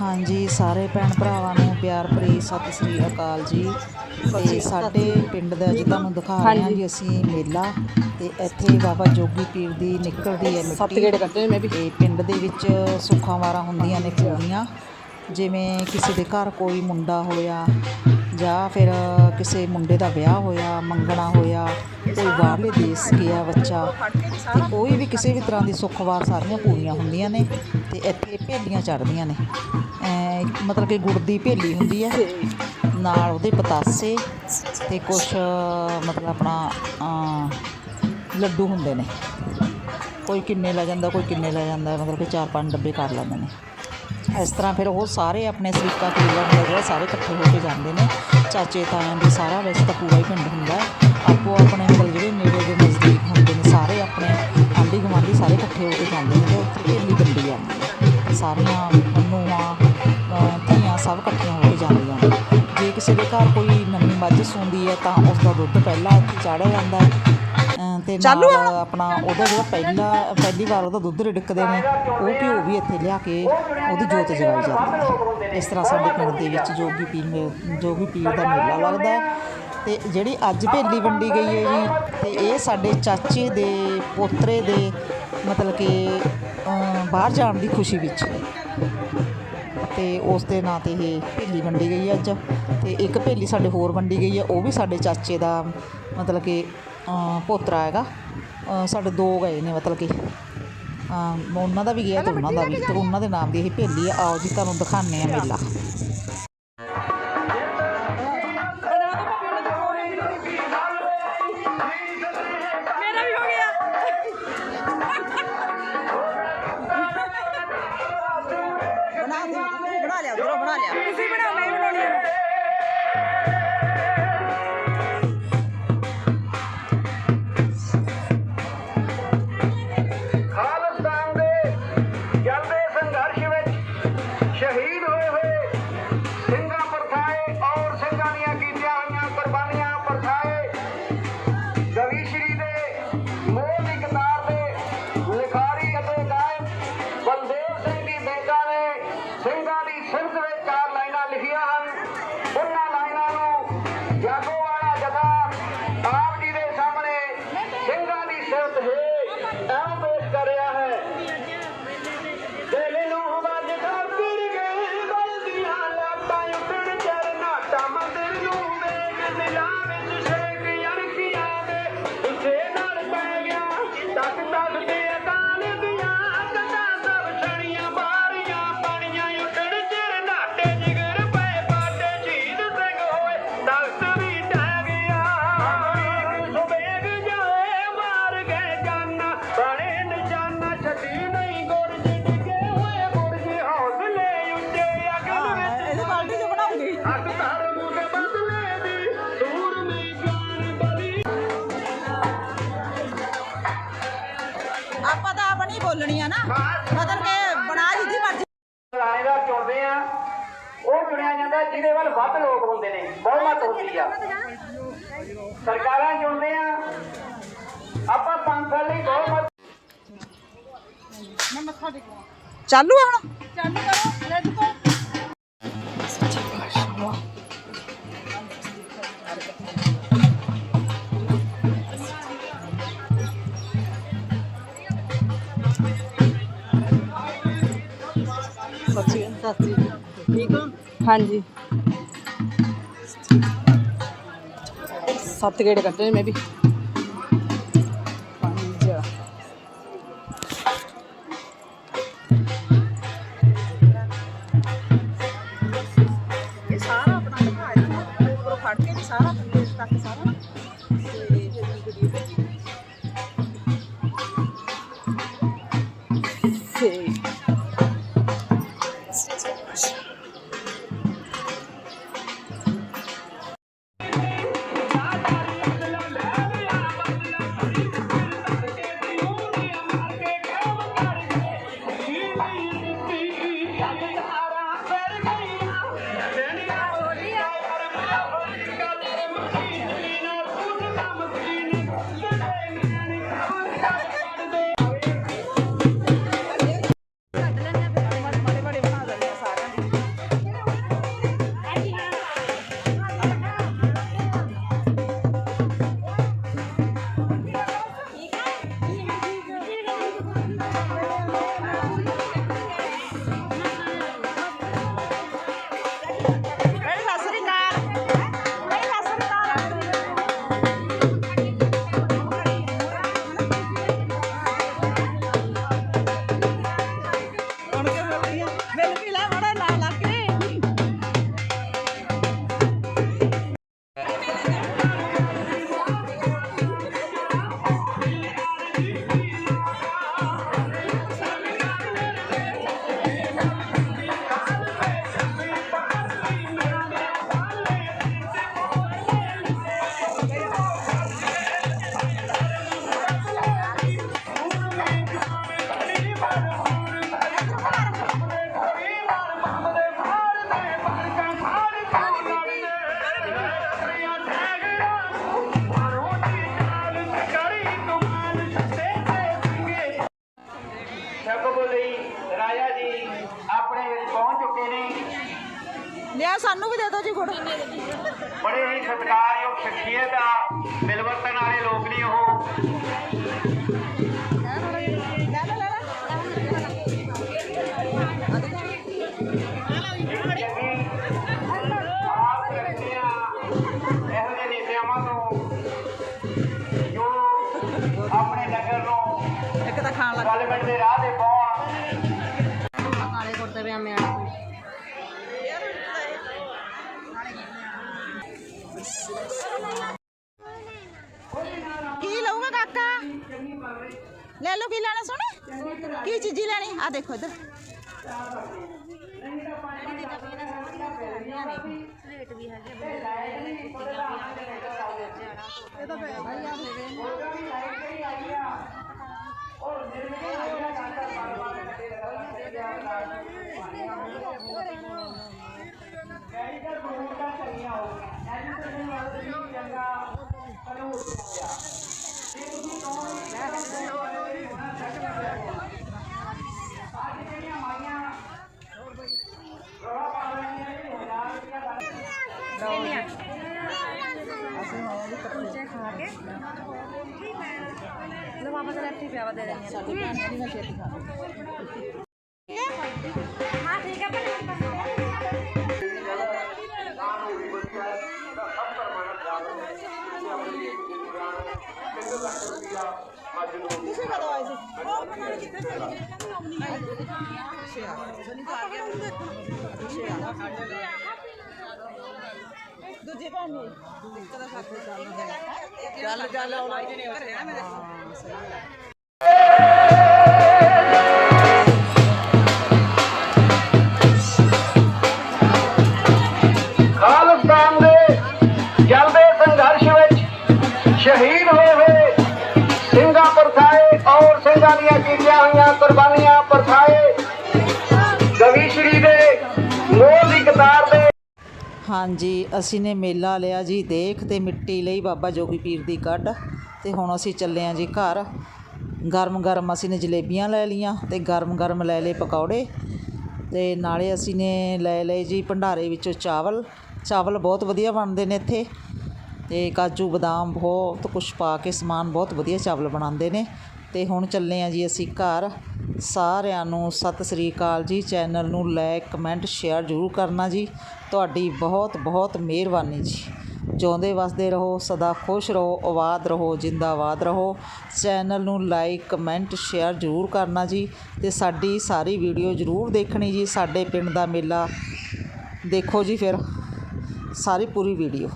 ਹਾਂਜੀ ਸਾਰੇ ਭੈਣ ਭਰਾਵਾਂ ਨੂੰ ਪਿਆਰ ਭਰੀ ਸਤਿ ਸ੍ਰੀ ਅਕਾਲ ਜੀ। ਤੇ ਸਾਡੇ ਪਿੰਡ ਦਾ ਅੱਜ ਤੁਹਾਨੂੰ ਦਿਖਾ ਰਹੇ ਹਾਂ ਜੀ ਅਸੀਂ ਮੇਲਾ ਤੇ ਇੱਥੇ ਬਾਬਾ ਜੋਗੀ ਪੀਰ ਦੀ ਨਿਕਲਦੀ ਹੈ ਸੱਤ ਗੇੜੇ ਕੱਟੇ ਮੈਂ ਵੀ। ਤੇ ਪਿੰਡ ਦੇ ਵਿੱਚ ਸੁੱਖਾਂ ਵਾਰਾਂ ਹੁੰਦੀਆਂ ਨੇ ਪੂਰੀਆਂ ਜਿਵੇਂ ਕਿਸੇ ਦੇ ਘਰ ਕੋਈ ਮੁੰਡਾ ਹੋਇਆ ਜਾਂ ਫਿਰ ਕਿਸੇ ਮੁੰਡੇ ਦਾ ਵਿਆਹ ਹੋਇਆ ਮੰਗਣਾ ਹੋਇਆ ਕੋਈ ਬਾਹਰਲੇ ਦੇਸ਼ ਗਿਆ ਬੱਚਾ। ਤੇ ਕੋਈ ਵੀ ਕਿਸੇ ਵੀ ਤਰ੍ਹਾਂ ਦੀ ਸੁੱਖਵਾਰ ਸਾਰੀਆਂ ਪੂਰੀਆਂ ਹੁੰਦੀਆਂ ਨੇ ਤੇ ਇੱਥੇ ਭੇਲੀਆਂ ਚੜ੍ਹਦੀਆਂ ਨੇ। ਮਤਲਬ ਕਿ ਗੁੜ ਦੀ ਭੇਲੀ ਹੁੰਦੀ ਹੈ ਨਾਲ ਉਹਦੇ ਪਤਾਸੇ ਤੇ ਕੁਛ, ਮਤਲਬ ਆਪਣਾ ਲੱਡੂ ਹੁੰਦੇ ਨੇ। ਕੋਈ ਕਿੰਨੇ ਲੈ ਜਾਂਦਾ, ਕੋਈ ਕਿੰਨੇ ਲੈ ਜਾਂਦਾ, ਮਤਲਬ ਕਿ ਚਾਰ ਪੰਜ ਡੱਬੇ ਕਰ ਲੈਂਦੇ ਨੇ। ਇਸ ਤਰ੍ਹਾਂ ਫਿਰ ਉਹ ਸਾਰੇ ਆਪਣੇ ਸਰੀਕਾ ਕਲੀਅਰ ਹੁੰਦੇ, ਜਿਹੜੇ ਸਾਰੇ ਇਕੱਠੇ ਹੋ ਕੇ ਜਾਂਦੇ ਨੇ। ਚਾਚੇ ਤਾਇਆਂ ਦੇ ਸਾਰਾ ਵੈਸੇ ਤਾਂ ਪੂਰਾ ਹੀ ਪਿੰਡ ਹੁੰਦਾ। ਆਪੋ ਆਪਣੇ ਸਭ ਇਕੱਠੀਆਂ ਹੋ ਕੇ ਜਾਂਦੀਆਂ ਨੇ ਜੇ ਕਿਸੇ ਦੇ ਘਰ ਕੋਈ ਨਵੀਂ ਮੱਝ ਸੂੰਦੀ ਹੈ ਤਾਂ ਉਸ ਦਾ ਦੁੱਧ ਪਹਿਲਾਂ ਇੱਥੇ ਚਾੜਿਆ ਜਾਂਦਾ ਹੈ। ਤੇ ਨਾਲ ਆਪਣਾ ਉਹਦਾ ਜਿਹੜਾ ਪਹਿਲਾ ਪਹਿਲੀ ਵਾਰ ਉਹਦਾ ਦੁੱਧ ਰਿੜਕਦੇ ਨੇ ਉਹ ਘਿਓ ਵੀ ਇੱਥੇ ਲਿਆ ਕੇ ਉਹਦੀ ਜੋਤ ਜਗਾਈ ਜਾਂਦੀ ਹੈ। ਇਸ ਤਰ੍ਹਾਂ ਸਾਡੇ ਪਿੰਡ ਦੇ ਵਿੱਚ ਜੋਗੀ ਪੀਰ ਜੋਗੀ ਪੀਰ ਦਾ ਮੇਲਾ ਲੱਗਦਾ ਹੈ। ਤੇ ਜਿਹੜੀ ਅੱਜ ਭੇਲੀ ਵੰਡੀ ਗਈ ਹੈ ਜੀ ਤੇ ਇਹ ਸਾਡੇ ਚਾਚੇ ਦੇ ਪੋਤਰੇ ਦੇ ਮਤਲਬ ਕਿ ਬਾਹਰ ਜਾਣ ਦੀ ਖੁਸ਼ੀ ਵਿੱਚ ਤੇ ਉਸ ਦੇ ਨਾਂ ਤੇ ਇਹ ਭੇਲੀ ਵੰਡੀ ਗਈ ਅੱਜ। ਤੇ ਇੱਕ ਭੇਲੀ ਸਾਡੇ ਹੋਰ ਵੰਡੀ ਗਈ ਹੈ ਉਹ ਵੀ ਸਾਡੇ ਚਾਚੇ ਦਾ ਮਤਲਬ ਕਿ ਪੋਤਰਾ ਹੈਗਾ। ਸਾਡੇ ਦੋ ਗਏ ਨੇ ਮਤਲਬ ਕਿ। ਉਹਨਾਂ ਦਾ ਵੀ ਗਿਆ ਤੇ ਉਹਨਾਂ ਦਾ ਵੀ ਤੇ ਉਹਨਾਂ ਦੇ ਨਾਮ ਦੀ ਇਹ ਭੇਲੀ ਆ। ਆਓ ਜੀ ਤੁਹਾਨੂੰ ਦਿਖਾਉਂਦੇ ਆ ਮੇਲਾ। ਜਿਹਦੇ ਵੱਲ ਵੱਧ ਲੋਕ ਹੁੰਦੇ ਨੇ ਬਹੁਮਤ ਹੁੰਦੀ ਆ। ਸਰਕਾਰਾਂ ਚੁਣਦੇ ਆ ਆਪਾਂ ਪੰਜ ਸਾਲ ਲਈ ਬਹੁਮਤ ਚਾਲੂ ਆ ਹੁਣ? ਚਾਲੂ ਕਰੋ ਰੈਡ ਕੋ ਸੱਚੀ ਸੱਚੀ ਠੀਕ ਹੋ? ਹਾਂਜੀ। ਸੱਤ ਗੇੜੇ ਕੱਟੇ ਮੈਂ ਵੀ। ਸਾਨੂੰ ਵੀ ਦੇ ਦਿਓ ਜੀ ਗੁੜ। ਬੜੇ ਹੀ ਸਤਿਕਾਰਯੋਗ ਸ਼ਖਸੀਅਤ ਆ ਮਿਲਵਰਤਨ ਵਾਲੇ ਲੋਕ ਨੇ ਉਹ। ਚੰਗੀ ਆਪ ਰੱਖਿਆ ਇਹੋ ਜਿਹੇ ਨੇਤਾਵਾਂ ਤੋਂ ਜੋ ਆਪਣੇ ਨਗਰ ਨੂੰ ਇੱਕ ਤਾਂ ਖਾਣ ਲੱਗ ਡਿਵੈਲਪਮੈਂਟ ਦੇ ਰਾਹ ਤੇ ਪਾਉਣ। ਕਾਲੇ ਕੁੜਤੇ ਪਜਾਮੇ ਕੀ ਲਊਗਾ ਕਾਕਾ? ਲੈ ਲਓ ਕੀ ਲੈਣਾ ਸੋਹਣਾ? ਕੀ ਚੀਜ਼ੀ ਲੈਣੀ? ਆ ਦੇਖੋ ਇੱਧਰ। ਲੋ ਵਾਪਸ ਲੈਫਟ ਹੀ ਪਿਆ ਵਾ ਆ। ਸਾਡੀ ਭੈਣ ਨਹੀਂ ਮੈਂ ਛੇਤੀ ਖਾ ਹਾਂ ਦੂਜੀ ਭੈਣ ਨੇ ਕਦਾ ਸਾਥ ਚੱਲ ਚੱਲ ਆਉਣਾ ਹੀ ਨਹੀਂ ਘਰੇ ਆ ਮੇਰੇ ਖਾਲਿਸਤਾਨ ਦੇ ਜਲਦੇ ਸੰਘਰਸ਼ ਵਿੱਚ ਸ਼ਹੀਦ ਹੋਏ ਹੋਏ ਸਿੰਘਾਂ ਪਰਥਾਏ ਔਰ ਸਿੰਘਾਂ ਦੀਆਂ ਕੀਤੀਆਂ ਹੋਈਆਂ ਕੁਰਬਾਨੀਆਂ ਪਰਥਾਏ ਕਵੀ ਸ਼੍ਰੀ ਦੇ ਦੀ ਦੇ ਹਾਂਜੀ, ਅਸੀਂ ਨੇ ਮੇਲਾ ਲਿਆ ਜੀ, ਦੇਖ ਅਤੇ ਮਿੱਟੀ ਲਈ ਬਾਬਾ ਜੋਗੀ ਪੀਰ ਦੀ ਕੱਢ ਅਤੇ ਹੁਣ ਅਸੀਂ ਚੱਲੇ ਹਾਂ ਜੀ ਘਰ। ਗਰਮ ਗਰਮ ਅਸੀਂ ਨੇ ਜਲੇਬੀਆਂ ਲੈ ਲਈਆਂ ਅਤੇ ਗਰਮ ਗਰਮ ਲੈ ਲਏ ਪਕੌੜੇ ਅਤੇ ਨਾਲੇ ਅਸੀਂ ਨੇ ਲੈ ਲਏ ਜੀ ਭੰਡਾਰੇ ਵਿੱਚੋਂ ਚਾਵਲ। ਚਾਵਲ ਬਹੁਤ ਵਧੀਆ ਬਣਦੇ ਨੇ ਇੱਥੇ ਅਤੇ ਕਾਜੂ, ਬਦਾਮ ਬਹੁਤ ਕੁਛ ਪਾ ਕੇ ਸਮਾਨ ਬਹੁਤ ਵਧੀਆ ਚਾਵਲ ਬਣਾਉਂਦੇ ਨੇ। ਤੇ ਹੁਣ ਚੱਲੇ ਆਂ ਜੀ ਅਸੀਂ ਘਰ। ਸਾਰਿਆਂ ਨੂੰ ਸਤਿ ਸ੍ਰੀ ਅਕਾਲ ਜੀ। ਚੈਨਲ ਨੂੰ ਲਾਈਕ, ਕਮੈਂਟ, ਸ਼ੇਅਰ ਜ਼ਰੂਰ ਕਰਨਾ ਜੀ। ਤੁਹਾਡੀ ਬਹੁਤ ਬਹੁਤ ਮਿਹਰਬਾਨੀ ਜੀ। ਜਿਉਂਦੇ ਵਸਦੇ ਰਹੋ, ਸਦਾ ਖੁਸ਼ ਰਹੋ, ਆਬਾਦ ਰਹੋ, ਜਿੰਦਾਬਾਦ ਰਹੋ। ਚੈਨਲ ਨੂੰ ਲਾਈਕ, ਕਮੈਂਟ, ਸ਼ੇਅਰ ਜ਼ਰੂਰ ਕਰਨਾ ਜੀ। ਤੇ ਸਾਡੀ ਸਾਰੀ ਵੀਡੀਓ ਜ਼ਰੂਰ ਦੇਖਣੀ ਜੀ। ਸਾਡੇ ਪਿੰਡ ਦਾ ਮੇਲਾ ਦੇਖੋ ਜੀ ਫਿਰ। ਸਾਰੀ ਪੂਰੀ ਵੀਡੀਓ।